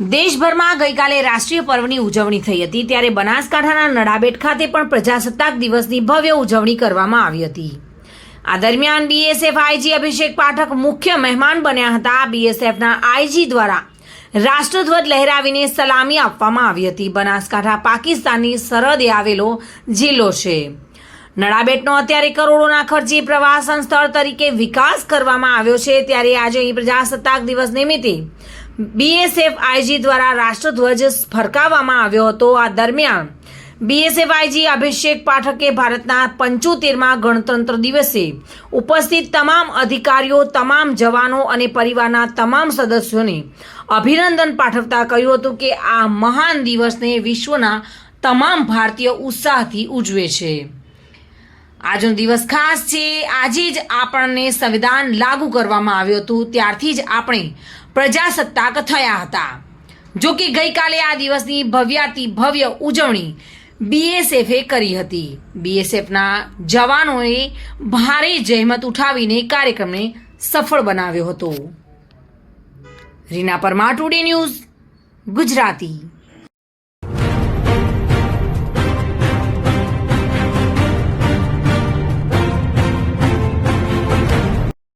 દેશભરમાં ગઈકાલે રાષ્ટ્રીય પર્વની ઉજવણી થઈ હતી, ત્યારે બનાસકાંઠાના નડાબેટ ખાતે પણ પ્રજાસત્તાક દિવસની ભવ્ય ઉજવણી કરવામાં આવી હતી. આ દરમિયાન બીએસએફ આઈજી અભિષેક પાઠક મુખ્ય મહેમાન બન્યા હતા. બીએસએફના આઈજી દ્વારા રાષ્ટ્રધ્વજ લહેરાવીને સલામી આપવામાં આવી હતી. બનાસકાંઠા પાકિસ્તાનની સરહદે આવેલો જિલ્લો છે. નડાબેટનો અત્યારે કરોડોના ખર્ચે પ્રવાસન સ્થળ તરીકે વિકાસ કરવામાં આવ્યો છે. ત્યારે આજે અહીં પ્રજાસત્તાક દિવસ નિમિત્તે બીએસએફ આઈજી દ્વારા રાષ્ટ્રધ્વજ ફરકાવવામાં આવ્યો હતો. આ દરમિયાન બીએસએફ આઈજી અભિષેક પાઠકે ભારતના પંચોતેરમાં ગણતંત્ર દિવસે ઉપસ્થિત તમામ અધિકારીઓ, તમામ જવાનો અને પરિવારના તમામ સદસ્યોને અભિનંદન પાઠવતા કહ્યું હતું કે આ મહાન દિવસને વિશ્વના તમામ ભારતીય ઉત્સાહથી ઉજવે છે. આજનો દિવસ ખાસ છે. આજે જ આપણને સંવિધાન લાગુ કરવામાં આવ્યું હતું. ત્યારથી જ આપણે પ્રજાસત્તાક થયા હતા. જો કે ગઈકાલે આ દિવસની ભવ્યાતિ ભવ્ય ઉજવણી બીએસએફે કરી હતી. બીએસએફના જવાનોએ ભારે જહેમત ઉઠાવીને કાર્યક્રમને સફળ બનાવ્યો હતો. Reena Parmar today news Gujarati.